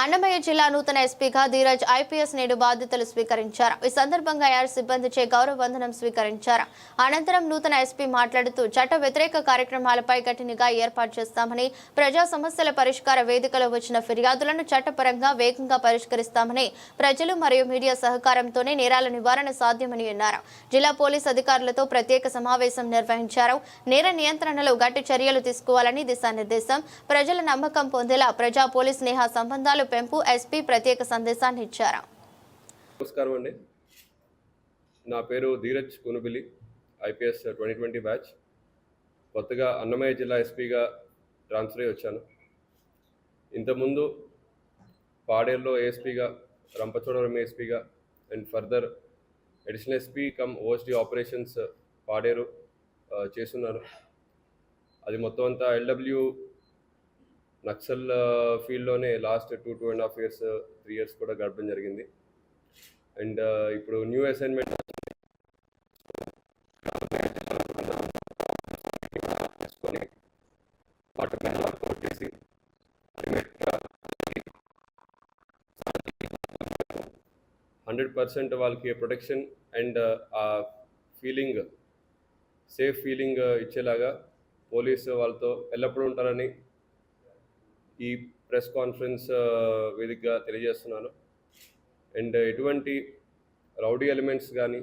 అన్నమయ్య జిల్లా నూతన ఎస్పీగా ధీరజ్ ఐపీఎస్ నేడు బాధ్యతలు స్వీకరించారు. ఈ సందర్భంగా ఎయిర్ సిబ్బందిచే గౌరవ వందనం స్వీకరించారు. అనంతరం నూతన ఎస్పీ మాట్లాడుతూ చట్ట వ్యతిరేక కార్యక్రమాలపై కఠినగా ఏర్పాటు చేస్తామని ప్రజా సమస్యల పరిష్కార వేదికలో వచ్చిన ఫిర్యాదులను చట్టపరంగా వేగంగా పరిష్కరిస్తామని ప్రజలు మరియు మీడియా సహకారంతోనే నేరాల నివారణ సాధ్యమని అన్నారు. జిల్లా పోలీస్ అధికారులతో ప్రత్యేక సమావేశం నిర్వహించారు. నేర నియంత్రణలో గట్టి చర్యలు తీసుకోవాలని దిశానిర్దేశం ప్రజల నమ్మకం పొందేలా ప్రజా పోలీస్ స్నేహ సంబంధాలు పెంపు ఎస్పీ ప్రత్యేక సందేశాన్ని ఇచ్చారు. నమస్కారం అండి. నా పేరు Dheeraj Kunubilli IPS twenty twenty batch. కొత్తగా అన్నమయ్య జిల్లా ఎస్పీగా ట్రాన్స్ఫర్ అయ్యి వచ్చాను. ఇంతకుముందు పాడేరులో ఏఎస్పీగా Rampachodavaram ఏఎస్పీగా and further additional SP cum OSD operations Paderu చేస్తున్నారు. అది మొత్తం అంతా LW Naxal ఫీల్డ్లోనే last two two and half years three years కూడా గడపడం జరిగింది. అండ్ ఇప్పుడు న్యూ అసైన్మెంట్ హండ్రెడ్ పర్సెంట్ వాళ్ళకి ప్రొటెక్షన్ అండ్ ఆ ఫీలింగ్ సేఫ్ ఫీలింగ్ ఇచ్చేలాగా పోలీసు వాళ్ళతో ఎల్లప్పుడూ ఉంటారని ఈ ప్రెస్ కాన్ఫరెన్స్ వేదికగా తెలియజేస్తున్నాను. అండ్ ఎటువంటి రౌడీ ఎలిమెంట్స్ కానీ